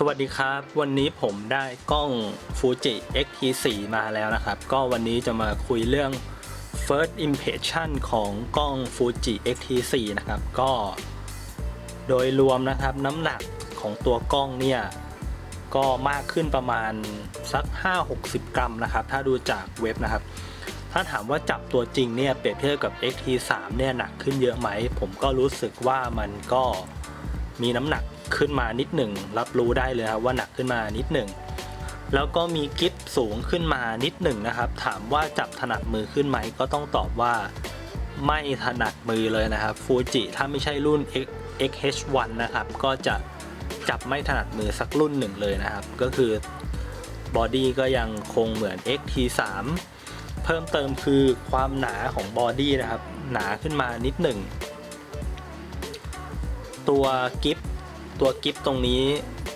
สวัสดีครับ วันนี้ผมได้กล้อง Fuji X-T4 มาแล้วนะครับ ก็วันนี้จะมาคุยเรื่อง first impression ของกล้อง Fuji X-T4 นะครับ ก็โดยรวมนะครับน้ำหนักของตัวกล้องเนี่ย ก็มากขึ้นประมาณสัก 5-60 กรัมนะครับ ถ้าดูจากเว็บนะครับ ถ้าถามว่าจับตัวจริงเนี่ยเปรียบเทียบกับ XT3 เนี่ยหนักขึ้นเยอะไหม ผมก็รู้สึกว่ามันก็มีน้ำหนัก ขึ้นมานิดหนึ่งรับรู้ได้เลยครับว่าหนักขึ้นมานิดหนึ่งแล้วก็มีกิฟสูงขึ้นมานิดหนึ่งนะครับ ถามว่าจับถนัดมือขึ้นไหมก็ต้องตอบว่าไม่ถนัดมือเลยนะครับฟูจิถ้าไม่ใช่รุ่น XH1 นะครับ ก็จะจับไม่ถนัดมือสักรุ่นหนึ่งเลยนะครับ ก็คือบอดี้ก็ยังคงเหมือน XT3 เพิ่มเติมคือความหนาของบอดี้นะครับ หนาขึ้นมานิดหนึ่ง ตัวกิฟ ตัวกิฟตรงนี้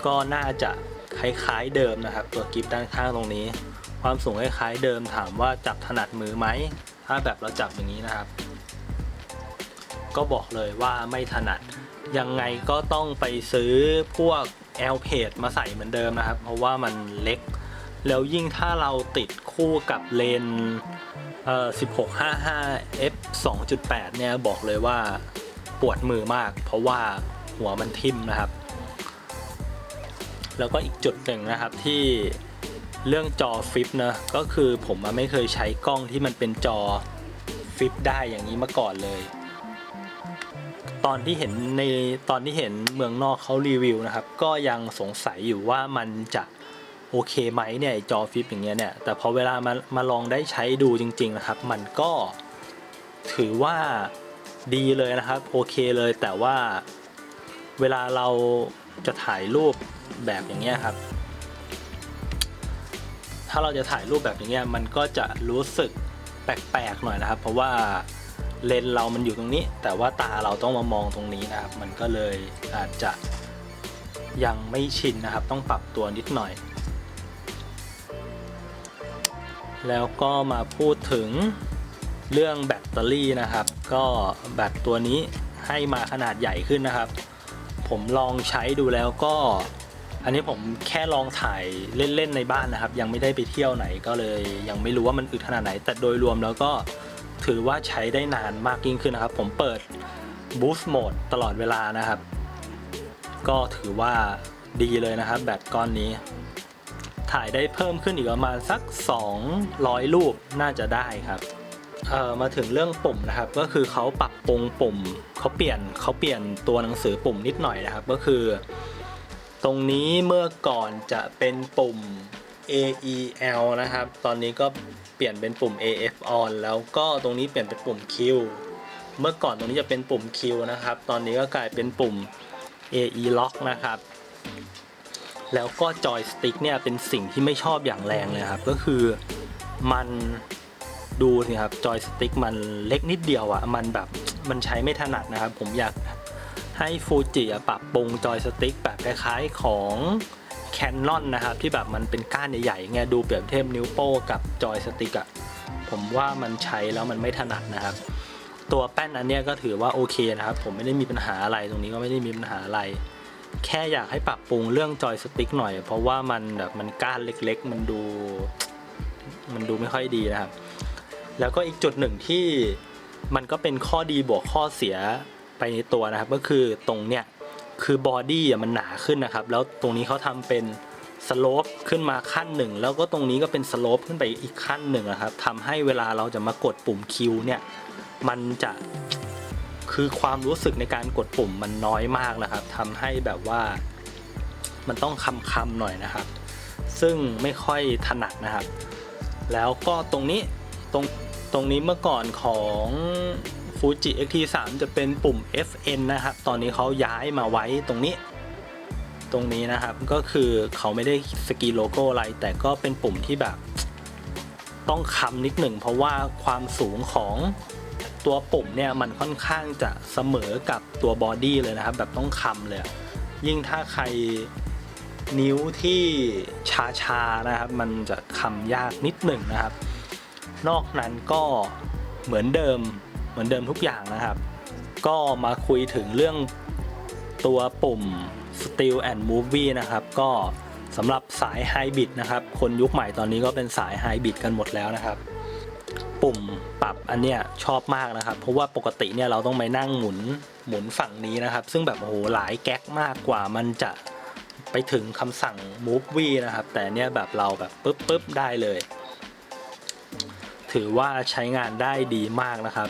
ก็น่าจะคล้ายๆเดิมนะครับ ตัวกิฟด้านข้างตรงนี้ ความสูงคล้ายๆเดิมถามว่าจับถนัดมือไหมถ้าแบบเราจับอย่างนี้นะครับ ก็บอกเลยว่าไม่ถนัดยังไงก็ต้องไปซื้อพวก L p a d มาใส่เหมือนเดิมนะครับ เพราะว่ามันเล็ก แล้วยิ่งถ้าเราติดคู่กับเลนส์เอ่อ1655 f 2.8 เนี่ยบอกเลยว่าปวดมือมาก เพราะว่า หัวมันทิ่มนะครับ แล้วก็อีกจุดหนึ่งนะครับที่เรื่องจอฟิปนะก็คือผมไม่เคยใช้กล้องที่มันเป็นจอฟิปได้อย่างนี้มาก่อนเลย ตอนที่เห็นในตอนที่เห็นเมืองนอกเขารีวิวนะครับ ก็ยังสงสัยอยู่ว่ามันจะโอเคไหมเนี่ยจอฟิปอย่างเงี้ยเนี่ยแต่พอเวลามามาลองได้ใช้ดูจริง ๆนะครับ มันก็ถือว่าดีเลยนะครับโอเคเลยแต่ว่า เวลาเราจะถ่ายรูปแบบอย่างเงี้ยครับ ถ้าเราจะถ่ายรูปแบบอย่างเงี้ยมันก็จะรู้สึกแปลกๆหน่อยนะครับ เพราะว่าเลนส์เรามันอยู่ตรงนี้ แต่ว่าตาเราต้องมามองตรงนี้นะครับ มันก็เลยอาจจะยังไม่ชินนะครับ ต้องปรับตัวนิดหน่อย แล้วก็มาพูดถึงเรื่องแบตเตอรี่นะครับ ก็แบตตัวนี้ให้มาขนาดใหญ่ขึ้นนะครับ ผมลองใช้ดูแล้วก็ อันนี้ผมแค่ลองถ่ายเล่นๆในบ้านนะครับ ยังไม่ได้ไปเที่ยวไหนก็เลย ยังไม่รู้ว่ามันอึดขนาดไหน แต่โดยรวมแล้วก็ถือว่าใช้ได้นานมากยิ่งขึ้นนะครับ ผมเปิด Boost Mode ตลอดเวลานะครับ ก็ถือว่าดีเลยนะครับ แบตก้อนนี้ ถ่ายได้เพิ่มขึ้นอีกประมาณสัก 200 รูปน่าจะได้ครับ มาถึงเรื่องปุ่มนะครับ ก็คือเขาปรับปรุงปุ่มเขาเปลี่ยนเขาเปลี่ยนตัวหนังสือปุ่มนิดหน่อยนะครับ ก็คือ ตรงนี้เมื่อก่อนจะเป็นปุ่ม A E L นะครับ ตอนนี้ก็เปลี่ยนเป็นปุ่ม A F on แล้วก็ตรงนี้เปลี่ยนเป็นปุ่ม Q เมื่อก่อนตรงนี้จะเป็นปุ่ม Q นะครับ ตอนนี้ก็กลายเป็นปุ่ม A E lock นะครับ แล้วก็จอยสติ๊กเนี่ยเป็นสิ่งที่ไม่ชอบอย่างแรงเลยครับ ก็คือมัน ดูสิครับจอยสติ๊กมันเล็กนิดเดียวอะ่ะมันแบบมันใช้ไม่ถนัดนะครับ ผมอยากให้ฟูจิปรับปรุงจอยสติ๊กแบบคล้ายๆของ Canon นนะครับ ที่แบบมันเป็นก้านใหญ่ๆไงดูเปรียบเทียบนิ้วโป้กับจอยสติ๊กอะผมว่ามันใช้แล้วมันไม่ถนัดนะครับ ตัวแป้นอันเนี้ยก็ถือว่าโอเคนะครับ ผมไม่ได้มีปัญหาอะไรตรงนี้ก็ไม่ได้มีปัญหาอะไร แค่อยากให้ปรับปรุงเรื่องจอยสติ๊กหน่อย เพราะว่ามันแบบมันก้านเล็ก ๆ มันดู มันดูไม่ค่อยดีนะครับ แล้วก็อีกจุดหนึ่งที่มันก็เป็นข้อดีบวกข้อเสียไปในตัวนะครับ ก็คือตรงเนี้ยคือบอดี้มันหนาขึ้นนะครับ แล้วตรงนี้เขาทำเป็นสโลปขึ้นมาขั้นหนึ่งแล้วก็ตรงนี้ก็เป็นสโลปขึ้นไปอีกขั้นหนึ่งนะครับทำให้เวลาเราจะมากดปุ่มคิวเนี่ยมันจะคือความรู้สึกในการกดปุ่มมันน้อยมากนะครับทำให้แบบว่ามันต้องคำคำๆหน่อยนะครับ ซึ่งไม่ค่อยถนัดนะครับ แล้วก็ตรงนี้ ตรงตรงนี้เมื่อก่อนของ Fuji X-T3 จะเป็นปุ่ม FN นะครับ ตอนนี้เขาย้ายมาไว้ตรงนี้ ตรงนี้นะครับ ก็คือเขาไม่ได้สกีโลโก้อะไร แต่ก็เป็นปุ่มที่แบบ ต้องคำนิดหนึ่ง เพราะว่าความสูงของตัวปุ่มเนี่ย มันค่อนข้างจะเสมอกับตัวบอดี้เลยนะครับ แบบต้องคำเลย ยิ่งถ้าใครนิ้วที่ชาชาๆนะครับ มันจะคำยากนิดหนึ่งนะครับ นอกนั้นก็เหมือนเดิมเหมือนเดิมทุกอย่างนะครับ ก็มาคุยถึงเรื่องตัวปุ่ม Still and Movie นะครับ ก็สำหรับสายไฮบ r i d นะครับ คนยุคใหม่ตอนนี้ก็เป็นสายไฮบ r i d กันหมดแล้วนะครับ ปุ่มปรับอันเนี้ยชอบมากนะครับ เพราะว่าปกติเนี่ยเราต้องไปนั่งหมุนหมุนฝั่งนี้นะครับ ซึ่งแบบโอ้โหหลายแก๊กมากกว่ามันจะไปถึงคำสั่ง movie นะครับ แต่เนี่ยแบบเราแบบปึ๊บปึ๊บได้เลย ถือว่าใช้งานได้ดีมากนะครับ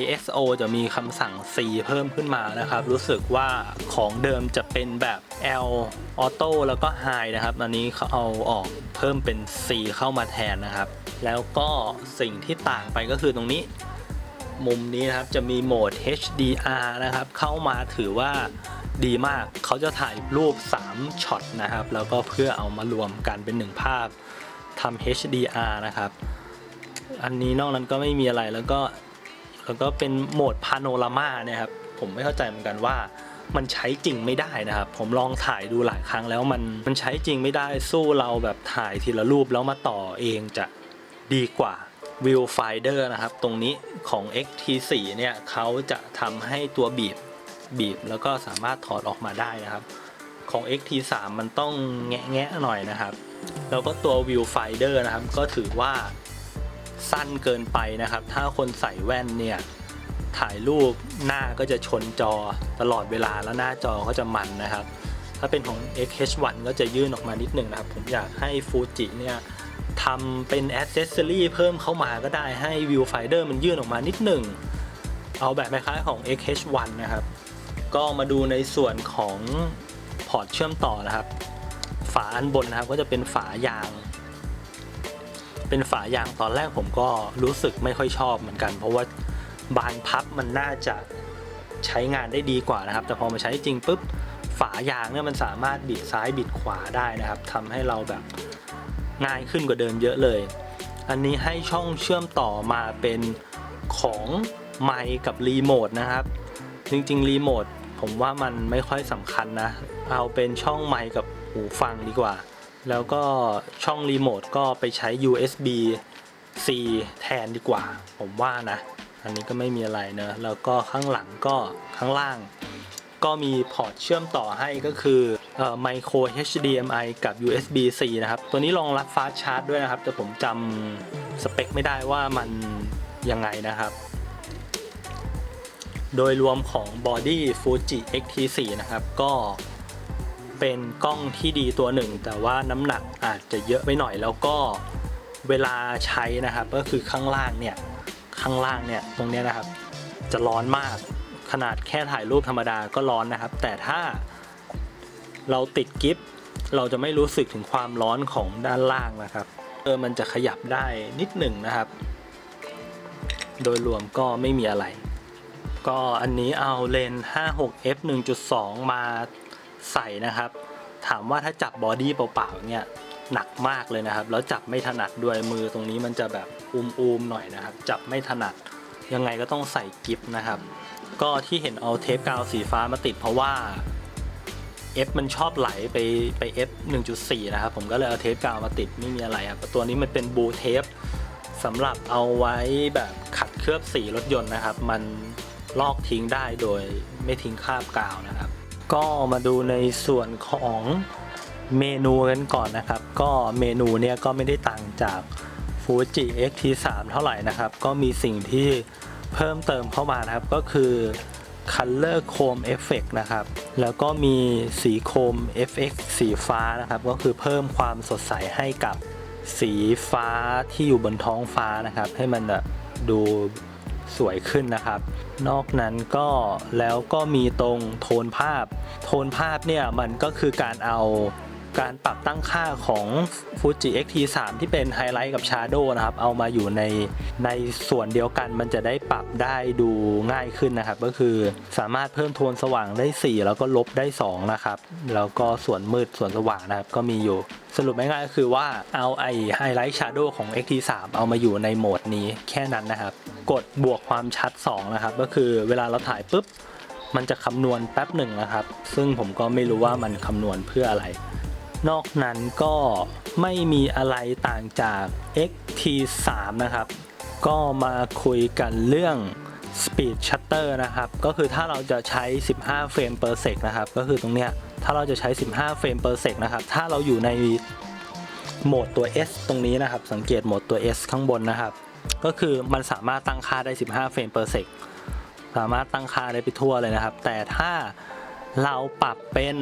ISO จะมีคำสั่ง C เพิ่มขึ้นมานะครับ รู้สึกว่าของเดิมจะเป็นแบบ L Auto แล้วก็ High นะครับตอนนี้เขาเอาออกเพิ่มเป็น C เข้ามาแทนนะครับ แล้วก็สิ่งที่ต่างไปก็คือตรงนี้ มุมนี้นะครับจะมีโหมด HDR นะครับ เข้ามาถือว่าดีมาก เขาจะถ่ายรูป 3ช็อตนะครับ แล้วก็เพื่อเอามารวมกันเป็นหนึ่งภาพทำ HDR นะครับ อันนี้นอกนั้นก็ไม่มีอะไรแล้วก็แล้วก็เป็นโหมดพาโนรามาเนี่ยครับผมไม่เข้าใจเหมือนกันว่ามันใช้จริงไม่ได้นะครับ ผมลองถ่ายดูหลายครั้งแล้วมันมันใช้จริงไม่ได้สู้เราแบบถ่ายทีละรูปแล้วมาต่อเองจะดีกว่า Viewfinder นะครับ ตรงนี้ของ XT4 เนี่ยเขาจะทำให้ตัวบีบบีบแล้วก็สามารถถอดออกมาได้นะครับ ของ XT3 มันต้องแงะแงะๆหน่อยนะครับ แล้วก็ตัว Viewfinder นะครับ ก็ถือว่า สั้นเกินไปนะครับ ถ้าคนใส่แว่นเนี่ยถ่ายรูปหน้าก็จะชนจอตลอดเวลาแล้วหน้าจอก็จะมันนะครับ ถ้าเป็นของ XH1 ก็จะยื่นออกมานิดหนึ่งนะครับ ผมอยากให้ Fuji เนี่ยทำเป็น accessory เพิ่มเข้ามาก็ได้ให้ Viewfinder มันยื่นออกมานิดหนึ่ง เอาแบบคล้ายๆของ XH1 นะครับ ก็มาดูในส่วนของพอร์ตเชื่อมต่อนะครับ ฝาอันบนนะครับก็จะเป็นฝายาง เป็นฝายางตอนแรกผมก็รู้สึกไม่ค่อยชอบเหมือนกัน เพราะว่าบานพับมันน่าจะใช้งานได้ดีกว่านะครับ แต่พอมาใช้จริงปุ๊บฝายางเนี่ยมันสามารถบิดซ้ายบิดขวาได้นะครับทำให้เราแบบง่ายขึ้นกว่าเดิมเยอะเลย อันนี้ให้ช่องเชื่อมต่อมาเป็นของไมค์กับรีโมทนะครับ จริงๆรีโมทผมว่ามันไม่ค่อยสำคัญนะ เอาเป็นช่องไมค์กับหูฟังดีกว่า แล้วก็ช่องรีโมทก็ไปใช้ USB C แทนดีกว่า ผมว่านะ อันนี้ก็ไม่มีอะไรเนอะแล้วก็ข้างหลังก็ข้างล่าง ก็มีพอร์ตเชื่อมต่อให้ก็คือไมโคร HDMI กับ USB C นะครับ ตัวนี้รองรับฟาสชาร์จด้วยนะครับ แต่ผมจำสเปคไม่ได้ว่ามันยังไงนะครับ โดยรวมของ Body Fuji X-T4 นะครับ ก็ เป็นกล้องที่ดีตัวหนึ่ง แต่ว่าน้ำหนักอาจจะเยอะไปหน่อยแล้วก็เวลาใช้นะครับ ก็คือข้างล่างเนี่ยข้างล่างเนี่ยตรงนี้นะครับ จะร้อนมากขนาดแค่ถ่ายรูปธรรมดาก็ร้อนนะครับ แต่ถ้าเราติดกิฟต์เราจะไม่รู้สึกถึงความร้อนของด้านล่างนะครับเออมันจะขยับได้นิดหนึ่งนะครับ โดยรวมก็ไม่มีอะไร ก็อันนี้เอาเลนส์56 f 1.2 มา ใส่นะครับ ถามว่าถ้าจับบอดี้เปล่าๆเนี่ยหนักมากเลยนะครับ แล้วจับไม่ถนัดด้วยมือตรงนี้มันจะแบบอูมๆหน่อยนะครับ จับไม่ถนัดยังไงก็ต้องใส่กิฟต์นะครับ ก็ที่เห็นเอาเทปกาวสีฟ้ามาติดเพราะว่า F มันชอบไหลไปไป F 1.4 นะครับ ผมก็เลยเอาเทปกาวมาติดไม่มีอะไรครับตัวนี้มันเป็นบูเทปสำหรับเอาไว้แบบขัดเคลือบสีรถยนต์นะครับ มันลอกทิ้งได้โดยไม่ทิ้งคราบกาวนะครับ ก็มาดูในส่วนของเมนูกันก่อนนะครับ ก็เมนูเนี่ยก็ไม่ได้ต่างจาก Fuji X-T3 เท่าไหร่นะครับ ก็มีสิ่งที่เพิ่มเติมเข้ามานะครับก็คือ Color Chrome Effect นะครับ แล้วก็มีสีโคม FX สีฟ้านะครับ ก็คือเพิ่มความสดใสให้กับสีฟ้าที่อยู่บนท้องฟ้านะครับ ให้มันแบบดู สวยขึ้นนะครับ นอกนั้นก็แล้วก็มีตรงโทนภาพ โทนภาพเนี่ยมันก็คือการเอา การปรับตั้งค่าของ Fuji X-T3 ที่เป็นไฮไลท์กับ Shadow นะครับ เอามาอยู่ในในส่วนเดียวกันมันจะได้ปรับได้ดูง่ายขึ้นนะครับ ก็คือสามารถเพิ่มโทนสว่างได้ 4 แล้วก็ลบได้ 2 นะครับ แล้วก็ส่วนมืดส่วนสว่างนะครับ ก็มีอยู่สรุปง่ายๆก็คือว่าเอาไอไฮไลท์ Shadow ของ X-T3 เอามาอยู่ในโหมดนี้แค่นั้นนะครับ กดบวกความชัด 2 นะครับ ก็คือเวลาเราถ่ายปุ๊บ มันจะคำนวณแป๊บหนึ่งนะครับ ซึ่งผมก็ไม่รู้ว่ามันคำนวณเพื่ออะไร นอกนั้นก็ไม่มีอะไรต่างจาก XT3 นะครับ ก็มาคุยกันเรื่อง speed shutter นะครับ ก็คือถ้าเราจะใช้ 15 เฟรม per sec นะครับ ก็คือตรงเนี้ย ถ้าเราจะใช้ 15 เฟรม per sec นะครับ ถ้าเราอยู่ในโหมดตัว S ตรงนี้นะครับ สังเกตโหมดตัว S ข้างบนนะครับ ก็คือมันสามารถตั้งค่าได้ 15 เฟรม per sec สามารถตั้งค่าได้ไปทั่วเลยนะครับ แต่ถ้าเราปรับเป็น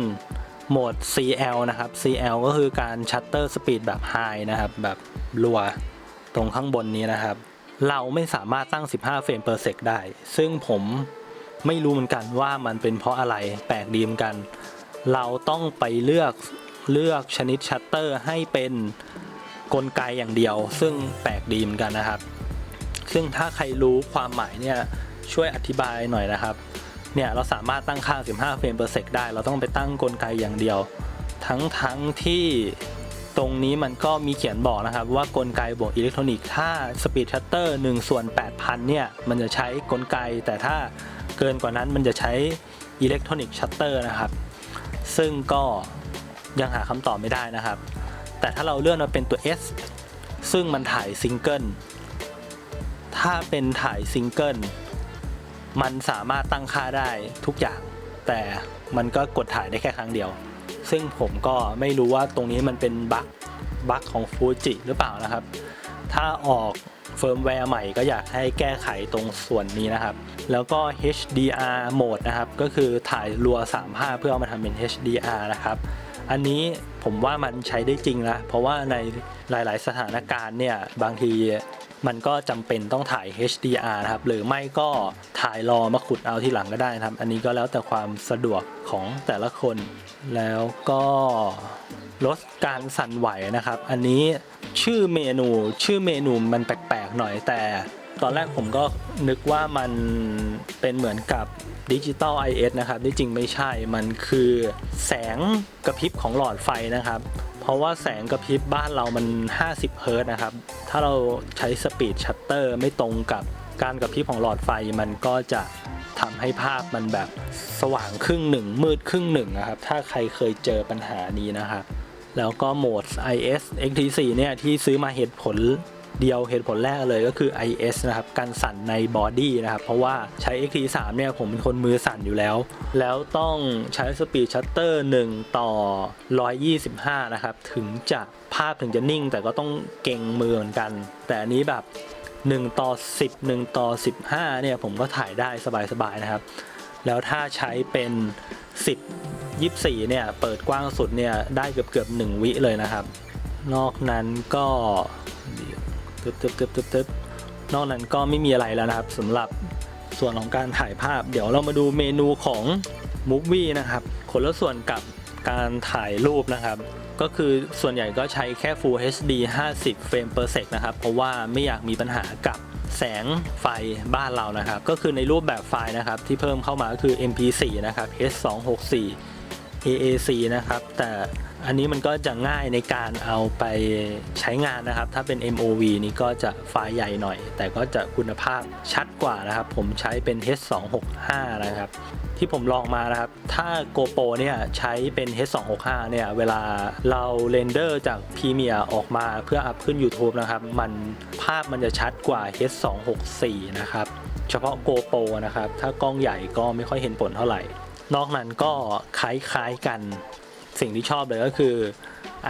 โหมด CL นะครับ CL ก็คือการ shutter speed แบบ high นะครับ แบบรัวตรงข้างบนนี้นะครับ เราไม่สามารถตั้ง 15 เฟรม per sec ได้ ซึ่งผมไม่รู้เหมือนกันว่ามันเป็นเพราะอะไรแปลกดีเหมือนกัน เราต้องไปเลือกเลือกชนิดชัตเตอร์ให้เป็นกลไกอย่างเดียว ซึ่งแปลกดีเหมือนกันนะครับ ซึ่งถ้าใครรู้ความหมายเนี่ยช่วยอธิบายหน่อยนะครับ เนี่ยเราสามารถตั้งค่า 15 เฟรม per sec ได้ เราต้องไปตั้งกลไกอย่างเดียว ทั้งทั้งที่ตรงนี้มันก็มีเขียนบอกนะครับ ว่ากลไกบวกอิเล็กทรอนิกส์ถ้า speed shutter 1ส่วน8,000 เนี่ย มันจะใช้กลไก แต่ถ้าเกินกว่านั้นมันจะใช้อิเล็กทรอนิกส์ชัตเตอร์นะครับ ซึ่งก็ยังหาคำตอบไม่ได้นะครับ แต่ถ้าเราเลื่อนมาเป็นตัว S ซึ่งมันถ่ายซิงเกิลถ้าเป็นถ่ายซิงเกิล มันสามารถตั้งค่าได้ทุกอย่าง แต่มันก็กดถ่ายได้แค่ครั้งเดียว ซึ่งผมก็ไม่รู้ว่าตรงนี้มันเป็นบั๊กบั๊กของฟูจิหรือเปล่านะครับ ถ้าออกเฟิร์มแวร์ใหม่ก็อยากให้แก้ไขตรงส่วนนี้นะครับ แล้วก็ HDR โหมดนะครับ ก็คือถ่ายรัว35เพื่อเอามาทำเป็น HDR นะครับ อันนี้ ผมว่ามันใช้ได้จริงนะเพราะว่าในหลาย ๆ สถานการณ์เนี่ยบางทีมันก็จำเป็นต้องถ่าย HDR นะครับ หรือไม่ก็ถ่ายรอมาขุดเอาที่หลังก็ได้นะครับ อันนี้ก็แล้วแต่ความสะดวกของแต่ละคน แล้วก็ลดการสั่นไหวนะครับ อันนี้ชื่อเมนูชื่อเมนูมันแปลกๆหน่อยแต่ ตอนแรกผมก็นึกว่ามันเป็นเหมือนกับดิจิตอล IS นะครับที่จริงไม่ใช่มันคือแสงกระพริบของหลอดไฟนะครับ เพราะว่าแสงกระพริบบ้านเรามัน 50 เฮิร์ตนะครับ ถ้าเราใช้สปีดชัตเตอร์ไม่ตรงกับการกระพริบของหลอดไฟมันก็จะทำให้ภาพมันแบบสว่างครึ่งหนึ่งมืดครึ่งหนึ่งนะครับ ถ้าใครเคยเจอปัญหานี้นะครับ แล้วก็โหมด IS XT4 เนี่ยที่ซื้อมาเหตุผล เดียวเหตุผลแรกเลยก็คือ IS นะครับการสั่นในบอดี้นะครับเพราะว่าใช้ XT3 เนี่ยผมเป็นคนมือสั่นอยู่แล้ว แล้วต้องใช้สปีดชัตเตอร์1ต่อ 125 นะครับ ถึงจะภาพถึงจะนิ่งแต่ก็ต้องเก่งมือเหมือนกัน แต่อันนี้แบบ 1 ต่อ 10 1 ต่อ 15 เนี่ยผมก็ถ่ายได้สบายๆนะครับ แล้วถ้าใช้เป็น 10 24 เนี่ย เปิดกว้างสุดเนี่ย ได้เกือบเกือบ1วิเลยนะครับ นอกนั้นก็ ตึ๊บตึ๊บตึ๊บตึ๊บตึ๊บนอกนั้นก็ไม่มีอะไรแล้วนะครับสำหรับส่วนของการถ่ายภาพ เดี๋ยวเรามาดูเมนูของ Movie นะครับคนละส่วนกับการถ่ายรูปนะครับ ก็คือส่วนใหญ่ก็ใช้แค่ Full HD 50 เฟรม per sec นะครับ เพราะว่าไม่อยากมีปัญหากับแสงไฟบ้านเรานะครับ ก็คือในรูปแบบไฟล์นะครับ ที่เพิ่มเข้ามาก็คือ MP4 นะครับ H264 AAC นะครับ แต่ อันนี้มันก็จะง่ายในการเอาไปใช้งานนะครับ ถ้าเป็น MOV นี่ก็จะไฟล์ใหญ่หน่อย แต่ก็จะคุณภาพชัดกว่านะครับ ผมใช้เป็น H265 นะครับ ที่ผมลองมานะครับ ถ้า GoPro เนี่ยใช้เป็น H265 เนี่ย เวลาเราเรนเดอร์จาก Premiere ออกมาเพื่ออัพขึ้น YouTube นะครับ มันภาพมันจะชัดกว่า H264 นะครับ เฉพาะ GoPro นะครับ ถ้ากล้องใหญ่ก็ไม่ค่อยเห็นผลเท่าไหร่ นอกนั้นก็คล้ายๆกัน สิ่งที่ชอบเลยก็คือ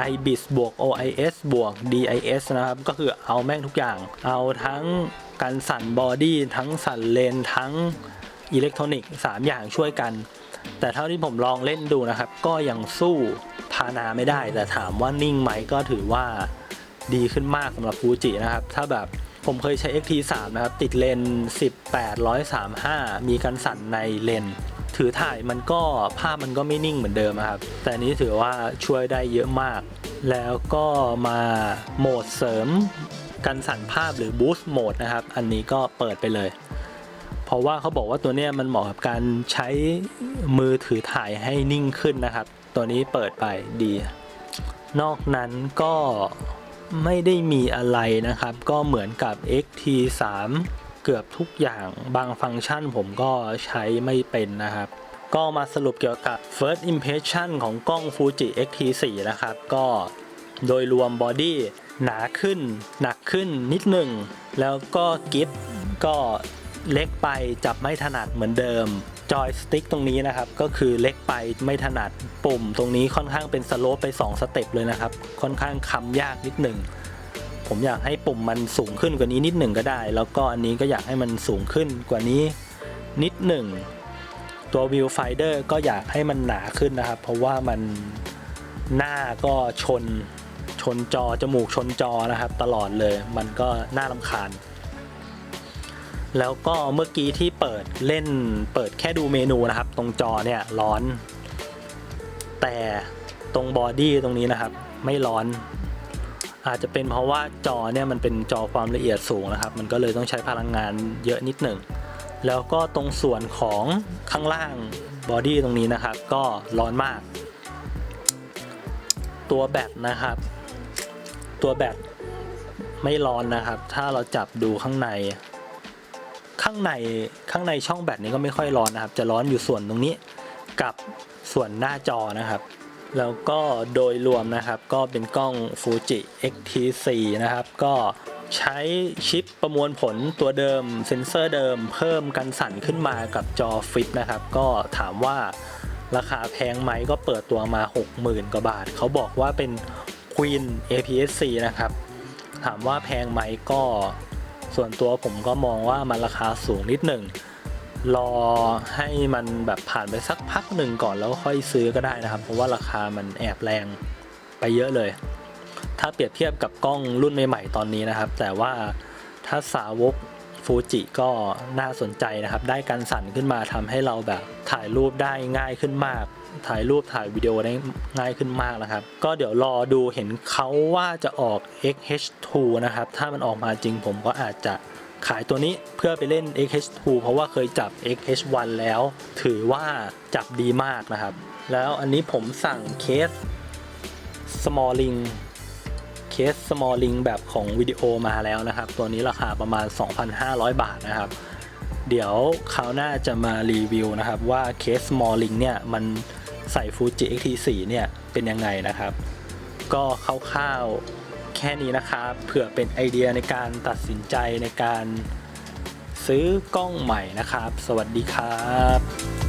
IBIS บวก OIS บวก DIS นะครับ ก็คือเอาแม่งทุกอย่าง เอาทั้งการสั่นบอดี้ทั้งสั่นเลนทั้งอิเล็กทรอนิกส์3อย่างช่วยกัน แต่เท่าที่ผมลองเล่นดูนะครับ ก็ยังสู้พานาไม่ได้ แต่ถามว่านิ่งไหมก็ถือว่าดีขึ้นมากสำหรับฟูจินะครับ ถ้าแบบผมเคยใช้ XT3 นะครับ ติดเลน 18 135 มีการสั่นในเลน ถือถ่ายมันก็ภาพมันก็ไม่นิ่งเหมือนเดิมครับ แต่นี้ถือว่าช่วยได้เยอะมาก แล้วก็มาโหมดเสริมกันสั่นภาพหรือ Boost Mode นะครับ อันนี้ก็เปิดไปเลย เพราะว่าเขาบอกว่าตัวนี้มันเหมาะกับการใช้มือถือถ่ายให้นิ่งขึ้นนะครับ ตัวนี้เปิดไปดี นอกนั้นก็ไม่ได้มีอะไรนะครับ ก็เหมือนกับ XT3 กือบทุกอย่างบางฟังก์ชันผมก็ใช้ไม่เป็นนะครับ ก็มาสรุปเกี่ยวกับ first impression ของกล้อง Fuji X-T4 นะครับ ก็โดยรวมบอดี้หนาขึ้น หนักขึ้นนิดหนึ่ง แล้วก็กิฟก็เล็กไปจับไม่ถนัดเหมือนเดิมจอยสติ๊กตรงนี้นะครับ ก็คือเล็กไปไม่ถนัดปุ่ม ตรงนี้ค่อนข้างเป็นสโลปไป 2 สเต็ปเลยนะครับ ค่อนข้างคำยากนิดหนึ่ง ผมอยากให้ปุ่มมันสูงขึ้นกว่านี้นิดหนึ่งก็ได้ แล้วก็อันนี้ก็อยากให้มันสูงขึ้นกว่านี้นิดหนึ่งตัววิวไฟเดอร์ก็อยากให้มันหนาขึ้นนะครับ เพราะว่ามันหน้าก็ชนชนจอจมูกชนจอนะครับ ตลอดเลยมันก็น่ารำคาญ แล้วก็เมื่อกี้ที่เปิดเล่นเปิดแค่ดูเมนูนะครับ ตรงจอเนี่ยร้อน แต่ตรงบอดี้ตรงนี้นะครับ ไม่ร้อน อาจจะเป็นเพราะว่าจอเนี่ยมันเป็นจอความละเอียดสูงนะครับ มันก็เลยต้องใช้พลังงานเยอะนิดหนึ่ง แล้วก็ตรงส่วนของข้างล่างบอดี้ตรงนี้นะครับ ก็ร้อนมาก ตัวแบตนะครับ ตัวแบตไม่ร้อนนะครับ ถ้าเราจับดูข้างใน ข้างในข้างในช่องแบตนี้ก็ไม่ค่อยร้อนนะครับ จะร้อนอยู่ส่วนตรงนี้กับส่วนหน้าจอนะครับ แล้วก็โดยรวมนะครับก็เป็นกล้อง Fuji X-T4 นะครับ ก็ใช้ชิปประมวลผลตัวเดิม เซ็นเซอร์เดิม เพิ่มกันสั่นขึ้นมากับจอฟลิปนะครับ ก็ถามว่าราคาแพงไหมก็เปิดตัวมา 60,000 กว่าบาท เขาบอกว่าเป็น Queen APS-C นะครับ ถามว่าแพงไหมก็ส่วนตัวผมก็มองว่ามันราคาสูงนิดหนึ่ง รอให้มันแบบผ่านไปสักพักหนึ่งก่อนแล้วค่อยซื้อก็ได้นะครับ เพราะว่าราคามันแอบแรงไปเยอะเลย ถ้าเปรียบเทียบกับกล้องรุ่นใหม่ๆตอนนี้นะครับ แต่ว่าถ้าสาวกฟูจิก็น่าสนใจนะครับ ได้การสั่นขึ้นมาทำให้เราแบบถ่ายรูปได้ง่ายขึ้นมาก ถ่ายรูปถ่ายวิดีโอได้ง่ายขึ้นมากนะครับ ก็เดี๋ยวรอดูเห็นเขาว่าจะออก XH2 นะครับ ถ้ามันออกมาจริงผมก็อาจจะ ขายตัวนี้เพื่อไปเล่น XH2 เพราะว่าเคยจับ XH1 แล้ว ถือว่าจับดีมากนะครับ แล้วอันนี้ผมสั่งเคส Smalling เคส Smalling แบบของวิดีโอมาแล้วนะครับ ตัวนี้ราคาประมาณ 2,500 บาทนะครับ เดี๋ยวคราวหน้าจะมารีวิวนะครับว่าเคส Smalling เนี่ยมันใส่ Fuji X-T4 เนี่ยเป็นยังไงนะครับ ก็คร่าวๆ แค่นี้นะครับเผื่อเป็นไอเดียในการตัดสินใจในการซื้อกล้องใหม่นะครับ สวัสดีครับ